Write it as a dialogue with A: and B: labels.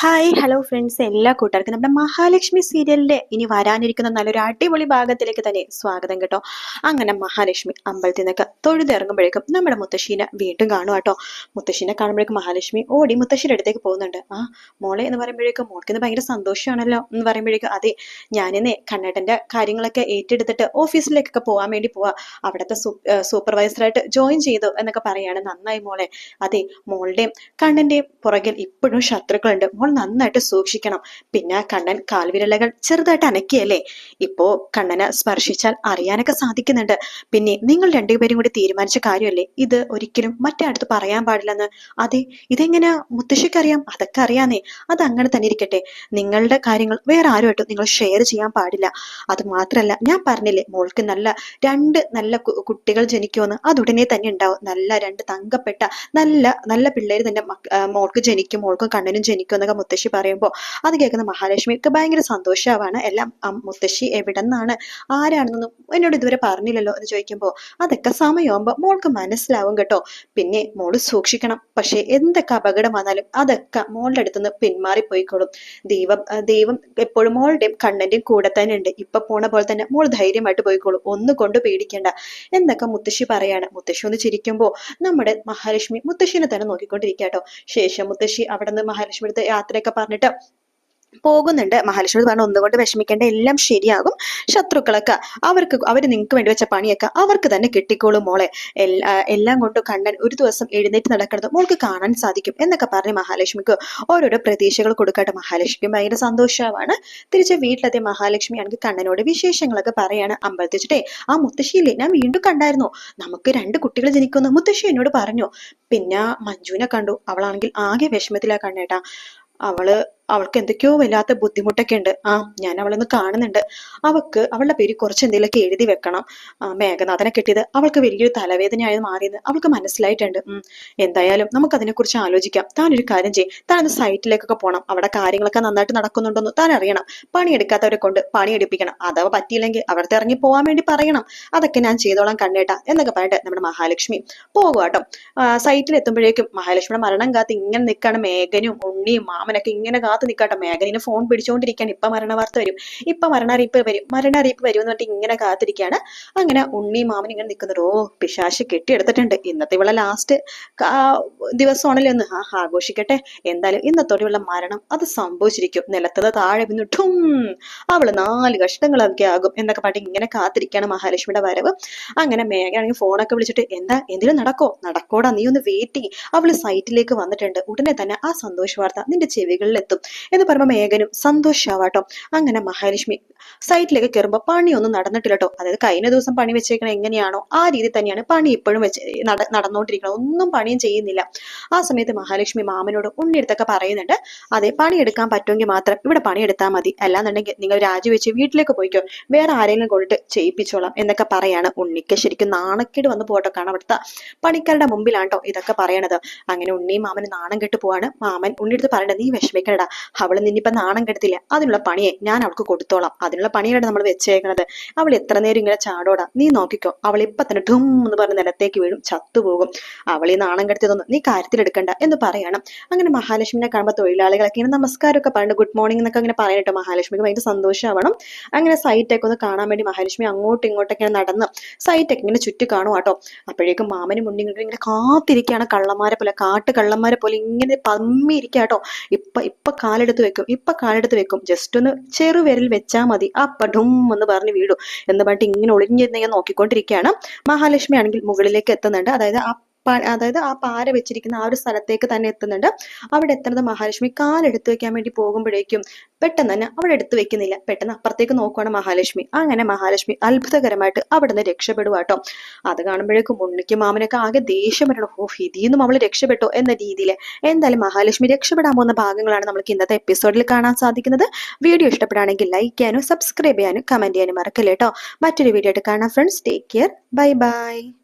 A: Hi hello friends എല്ലാ കൂട്ടുകാർക്കും നമ്മുടെ മഹാലക്ഷ്മി സീരിയലിന്റെ ഇനി വരാനിരിക്കുന്ന നല്ലൊരു അടിപൊളി ഭാഗത്തിലേക്ക് തന്നെ സ്വാഗതം കേട്ടോ. അങ്ങനെ മഹാലക്ഷ്മി അമ്പലത്തിൽ നിന്നൊക്കെ തൊഴുതിറങ്ങുമ്പോഴേക്കും നമ്മുടെ മുത്തശ്ശീനെ വീണ്ടും കാണും കേട്ടോ. മുത്തശ്ശീനെ കാണുമ്പോഴേക്കും മഹാലക്ഷ്മി ഓടി മുത്തശ്ശിയുടെ അടുത്തേക്ക് പോകുന്നുണ്ട്. ആ മോളെ എന്ന് പറയുമ്പോഴേക്കും മോൾക്ക് ഇന്ന് ഭയങ്കര സന്തോഷമാണല്ലോ എന്ന് പറയുമ്പോഴേക്കും അതെ ഞാനിന്നേ കണ്ണേട്ടന്റെ കാര്യങ്ങളൊക്കെ ഏറ്റെടുത്തിട്ട് ഓഫീസിലേക്കൊക്കെ പോകാൻ വേണ്ടി പോവാ. അവിടുത്തെ സൂപ്പർവൈസറായിട്ട് ജോയിൻ ചെയ്തു എന്നൊക്കെ പറയാണ്. നന്നായി മോളെ. അതെ മോളുടെയും കണ്ണന്റെയും പുറകിൽ ഇപ്പോഴും ശത്രുക്കളുണ്ട്. മോൾ നന്നായിട്ട് സൂക്ഷിക്കണം. പിന്നെ കണ്ണൻ കാൽവിരലകൾ ചെറുതായിട്ട് അനക്കിയല്ലേ? ഇപ്പോ കണ്ണനെ സ്പർശിച്ചാൽ അറിയാനൊക്കെ സാധിക്കുന്നുണ്ട്. പിന്നെ നിങ്ങൾ രണ്ടുപേരും കൂടി തീരുമാനിച്ച കാര്യമല്ലേ? ഇത് ഒരിക്കലും മറ്റേ അടുത്ത് പറയാൻ പാടില്ലെന്ന്. അതെ ഇതെങ്ങനെ മുത്തശ്ശിക്കറിയാം? അതൊക്കെ അറിയാന്നേ. അത് അങ്ങനെ തന്നെ ഇരിക്കട്ടെ. നിങ്ങളുടെ കാര്യങ്ങൾ വേറെ ആരുമായിട്ടും നിങ്ങൾ ഷെയർ ചെയ്യാൻ പാടില്ല. അത് മാത്രല്ല ഞാൻ പറഞ്ഞില്ലേ മോൾക്ക് നല്ല രണ്ട് നല്ല കുട്ടികൾ ജനിക്കുമെന്ന്. അതുടനെ തന്നെ ഉണ്ടാവും. നല്ല രണ്ട് തങ്കപ്പെട്ട നല്ല നല്ല പിള്ളേർ തന്നെ മോൾക്ക് ജനിക്കും മോൾക്കും കണ്ണനും ജനിക്കും എന്നൊക്കെ മുത്തശ്ശി പറയുമ്പോൾ അത് കേൾക്കുന്ന മഹാലക്ഷ്മിക്ക് ഭയങ്കര സന്തോഷമാവാണ് എല്ലാം മുത്തശ്ശി എവിടെ നിന്നാണ് ആരാണെന്നൊന്നും എന്നോട് ഇതുവരെ പറഞ്ഞില്ലല്ലോ എന്ന് ചോദിക്കുമ്പോൾ അതൊക്കെ സമയമാകുമ്പോൾ മോൾക്ക് മനസ്സിലാവും കേട്ടോ. പിന്നെ മോൾ സൂക്ഷിക്കണം. പക്ഷേ എന്തൊക്കെ അപകടം വന്നാലും അതൊക്കെ മോളുടെ അടുത്തുനിന്ന് പിന്മാറിപ്പോയിക്കോളും. ദൈവം ദൈവം എപ്പോഴും മോളുടെയും കണ്ണന്റെയും കൂടെ തന്നെ ഉണ്ട്. ഇപ്പൊ പോണ പോലെ തന്നെ മോൾ ധൈര്യമായിട്ട് പോയിക്കോളും. ഒന്നും കൊണ്ട് പേടിക്കേണ്ട. എന്നൊക്കെ മുത്തശ്ശി പറയാണ്. മുത്തശ്ശി ഒന്ന് ചിരിക്കുമ്പോൾ നമ്മുടെ മഹാലക്ഷ്മി മുത്തശ്ശിനെ തന്നെ നോക്കിക്കൊണ്ടിരിക്കാട്ടോ ശേഷം മുത്തശ്ശി അവിടെ നിന്ന് മഹാലക്ഷ്മി അടുത്ത് യാത്രയൊക്കെ പറഞ്ഞിട്ട് പോകുന്നുണ്ട്. മഹാലക്ഷ്മി പറഞ്ഞു ഒന്നുകൊണ്ട് വിഷമിക്കേണ്ട എല്ലാം ശരിയാകും. ശത്രുക്കളൊക്കെ അവർക്ക് അവർ നിങ്ങൾക്ക് വേണ്ടി വെച്ച പണിയൊക്കെ അവർക്ക് തന്നെ കിട്ടിക്കോളും മോളെ. എല്ലാം കൊണ്ടും കണ്ണൻ ഒരു ദിവസം എഴുന്നേറ്റ് നടക്കുന്നത് മോൾക്ക് കാണാൻ സാധിക്കും എന്നൊക്കെ പറഞ്ഞ് മഹാലക്ഷ്മിക്ക് ഓരോരോ പ്രതീക്ഷകൾ കൊടുക്കട്ടെ മഹാലക്ഷ്മിക്കും ഭയങ്കര സന്തോഷമാണ്. തിരിച്ച് വീട്ടിലെത്തിയ മഹാലക്ഷ്മി ആണെങ്കിൽ കണ്ണനോട് വിശേഷങ്ങളൊക്കെ പറയാണ്. അമ്പലത്തിച്ചിട്ടേ ആ മുത്തശ്ശിയില്ലേ? ഞാൻ വീണ്ടും കണ്ടായിരുന്നു. നമുക്ക് രണ്ട് കുട്ടികൾ ജനിക്കുന്നു. മുത്തശ്ശി എന്നോട് പറഞ്ഞു. പിന്നെ മഞ്ജുവിനെ കണ്ടു. അവളാണെങ്കിൽ ആകെ വിഷമത്തിലാ കണ്ണേട്ടാ. അവൾ അവൾക്ക് എന്തൊക്കെയോ വല്ലാത്ത ബുദ്ധിമുട്ടൊക്കെ ഉണ്ട് ആ ഞാൻ അവളൊന്ന് കാണുന്നുണ്ട്. അവൾക്ക് അവളുടെ പേര് കുറച്ച് എന്തെങ്കിലുമൊക്കെ എഴുതി വെക്കണം. മേഘനാഥനെ കിട്ടിയത് അവൾക്ക് വലിയൊരു തലവേദനയായി മാറിയെന്ന് അവൾക്ക് മനസ്സിലായിട്ടുണ്ട്. എന്തായാലും നമുക്ക് അതിനെക്കുറിച്ച് ആലോചിക്കാം. താൻ ഒരു കാര്യം ചെയ്യും. താൻ ഒന്ന് സൈറ്റിലേക്കൊക്കെ പോകണം അവിടെ കാര്യങ്ങളൊക്കെ നന്നായിട്ട് നടക്കുന്നുണ്ടെന്ന് താൻ അറിയണം. പണിയെടുക്കാത്തവരെ കൊണ്ട് പണിയെടുപ്പിക്കണം. അഥവാ പറ്റിയില്ലെങ്കിൽ അവിടുത്തെ ഇറങ്ങി പോകാൻ വേണ്ടി പറയണം. അതൊക്കെ ഞാൻ ചെയ്തോളാം കണ്ണേട്ടാ എന്നൊക്കെ പറഞ്ഞിട്ട് നമ്മുടെ മഹാലക്ഷ്മി പോകുവാട്ടോ സൈറ്റിൽ എത്തുമ്പോഴേക്കും മഹാലക്ഷ്മിയുടെ മരണം കാത്ത് ഇങ്ങനെ നിൽക്കാണ് മേഘനും ഉണ്ണിയും മാമനൊക്കെ ഇങ്ങനെ കാത്ത് നിൽക്കട്ടെ മേഘനിന് ഫോൺ പിടിച്ചുകൊണ്ടിരിക്കുകയാണ് ഇപ്പൊ മരണ വാർത്ത വരും. ഇപ്പൊ മരണറിയിപ്പ് വരും. മരണറിയിപ്പ് വരും എന്ന് പറഞ്ഞിട്ട് ഇങ്ങനെ കാത്തിരിക്കുകയാണ് അങ്ങനെ ഉണ്ണി മാമൻ ഇങ്ങനെ നിൽക്കുന്നത്. ഓ പിശാശ് കെട്ടിയെടുത്തിട്ടുണ്ട്. ഇന്നത്തെ ഇവിടെ ലാസ്റ്റ് ദിവസമാണല്ലോ ഒന്ന് ആ ആഘോഷിക്കട്ടെ. എന്തായാലും ഇന്നത്തോടെയുള്ള മരണം അത് സംഭവിച്ചിരിക്കും. നിലത്തത് താഴെ ഠും അവൾ നാല് കഷ്ടങ്ങളൊക്കെ ആകും എന്നൊക്കെ പാട്ട് ഇങ്ങനെ കാത്തിരിക്കുകയാണ് മഹാലക്ഷ്മിയുടെ വരവ്. അങ്ങനെ മേഘയാണെങ്കിൽ ഫോണൊക്കെ വിളിച്ചിട്ട് എന്താ? എന്തിനും നടക്കോ? നടക്കോടാ. നീ ഒന്ന് വെയിറ്റ് ചെയ്യും. അവൾ സൈറ്റിലേക്ക് വന്നിട്ടുണ്ട്. ഉടനെ തന്നെ ആ സന്തോഷ വാർത്ത നിന്റെ ചെവികളിൽ എത്തും എന്ന് പറയുമ്പോൾ മേഘനും സന്തോഷാവാട്ടോ. അങ്ങനെ മഹാലക്ഷ്മി സൈറ്റിലേക്ക് കയറുമ്പോൾ പണിയൊന്നും നടന്നിട്ടില്ലട്ടോ. അതായത് കഴിഞ്ഞ ദിവസം പണി വെച്ചേക്കണ എങ്ങനെയാണോ ആ രീതി തന്നെയാണ് പണി ഇപ്പോഴും വെച്ച് നട നടന്നുകൊണ്ടിരിക്കണം ഒന്നും പണിയും ചെയ്യുന്നില്ല. ആ സമയത്ത് മഹാലക്ഷ്മി മാമനോട് ഉണ്ണിയെടുത്തൊക്കെ പറയുന്നുണ്ട്. അതെ പണിയെടുക്കാൻ പറ്റുമെങ്കിൽ മാത്രം ഇവിടെ പണിയെടുത്താൽ മതി. അല്ലാന്നുണ്ടെങ്കിൽ നിങ്ങൾ രാജിവെച്ച് വീട്ടിലേക്ക് പോയിക്കോ. വേറെ ആരെങ്കിലും കൊണ്ടിട്ട് ചെയ്യിപ്പിച്ചോളാം എന്നൊക്കെ പറയാണ് ഉണ്ണിക്ക്. ശരിക്കും നാണക്കേട് വന്ന് പോട്ടോ കാരണം അവിടുത്തെ പണിക്കാരുടെ മുമ്പിലാണ്ടോ ഇതൊക്കെ പറയണത്. അങ്ങനെ ഉണ്ണിയും മാമനും നാണം കെട്ട് പോവാണ്. മാമൻ ഉണ്ണിയെടുത്ത് പറയണ്ട നീ വിഷമിക്കണടാ. അവൾ നിന്നിപ്പോ നാണം കെടുത്തില്ല. അതിനുള്ള പണിയെ ഞാൻ അവൾക്ക് കൊടുത്തോളാം. അതിനുള്ള പണിയാണ് നമ്മൾ വെച്ചേക്കണത്. അവൾ എത്ര നേരം ഇങ്ങനെ ചാടോടാ. നീ നോക്കിക്കോ. അവൾ ഇപ്പൊ തന്നെ ഠും എന്ന് പറഞ്ഞ നിലത്തേക്ക് വീഴും. ചത്തുപോകും. അവൾ ഈ നാണം കെടുത്തിയതൊന്നും നീ കാര്യത്തിലെടുക്കണ്ട എന്ന് പറയണം. അങ്ങനെ മഹാലക്ഷ്മിനെ കാണുമ്പോൾ തൊഴിലാളികളൊക്കെ ഇങ്ങനെ നമസ്കാരമൊക്കെ പറഞ്ഞു ഗുഡ് മോർണിംഗ് എന്നൊക്കെ അങ്ങനെ പറയണട്ടോ മഹാലക്ഷ്മിക്ക് ഭയങ്കര സന്തോഷമാവണം അങ്ങനെ സൈറ്റൊക്കെ ഒന്ന് കാണാൻ വേണ്ടി മഹാലക്ഷ്മി അങ്ങോട്ടും ഇങ്ങോട്ടൊക്കെ നടന്ന് സൈറ്റൊക്കെ ഇങ്ങനെ ചുറ്റി കാണും കേട്ടോ. അപ്പോഴേക്കും മാമനും മുന്നിങ്ങോട്ടും ഇങ്ങനെ കാത്തിരിക്കുകയാണ്. കള്ളന്മാരെ പോലെ കാട്ട് കള്ളന്മാരെ പോലെ ഇങ്ങനെ പമ്മി ഇരിക്കാട്ടോ ഇപ്പൊ ഇപ്പൊ കാലെടുത്ത് വെക്കും ഇപ്പൊ കാലെടുത്ത് വെക്കും. ജസ്റ്റ് ഒന്ന് ചെറുവിരൽ വെച്ചാൽ മതി. അപ്പ ഡും എന്ന് പറഞ്ഞ് വീടും എന്ന് പറഞ്ഞിട്ട് ഇങ്ങനെ ഒളിഞ്ഞിരുന്ന് നോക്കിക്കൊണ്ടിരിക്കുകയാണ്. മഹാലക്ഷ്മി ആണെങ്കിൽ മുകളിലേക്ക് എത്തുന്നുണ്ട്. അതായത് ആ അതായത് ആ പാര വെച്ചിരിക്കുന്ന ആ ഒരു സ്ഥലത്തേക്ക് തന്നെ എത്തുന്നുണ്ട്. അവിടെ എത്തുന്നത് മഹാലക്ഷ്മി. കാലെടുത്ത് വെക്കാൻ വേണ്ടി പോകുമ്പോഴേക്കും പെട്ടെന്ന് തന്നെ അവിടെ എടുത്തു വെക്കുന്നില്ല. പെട്ടെന്ന് അപ്പുറത്തേക്ക് നോക്കുവാണ് മഹാലക്ഷ്മി. അങ്ങനെ മഹാലക്ഷ്മി അത്ഭുതകരമായിട്ട് അവിടെ നിന്ന് രക്ഷപ്പെടുവാട്ടോ. അത് കാണുമ്പോഴേക്കും ഉണ്ണിക്ക് മാമനൊക്കെ ആകെ ദേഷ്യം വരണം. ഓ ഇതിന്നും അവൾ രക്ഷപ്പെട്ടോ എന്ന രീതിയിൽ എന്തായാലും മഹാലക്ഷ്മി രക്ഷപ്പെടാൻ പോകുന്ന ഭാഗങ്ങളാണ് നമുക്ക് ഇന്നത്തെ എപ്പിസോഡിൽ കാണാൻ സാധിക്കുന്നത്. വീഡിയോ ഇഷ്ടപ്പെടുകയാണെങ്കിൽ ലൈക്ക് ചെയ്യാനും സബ്സ്ക്രൈബ് ചെയ്യാനും കമന്റ് ചെയ്യാനും മറക്കല്ലേട്ടോ മറ്റൊരു വീഡിയോ ആയിട്ട് കാണാം friends take care bye bye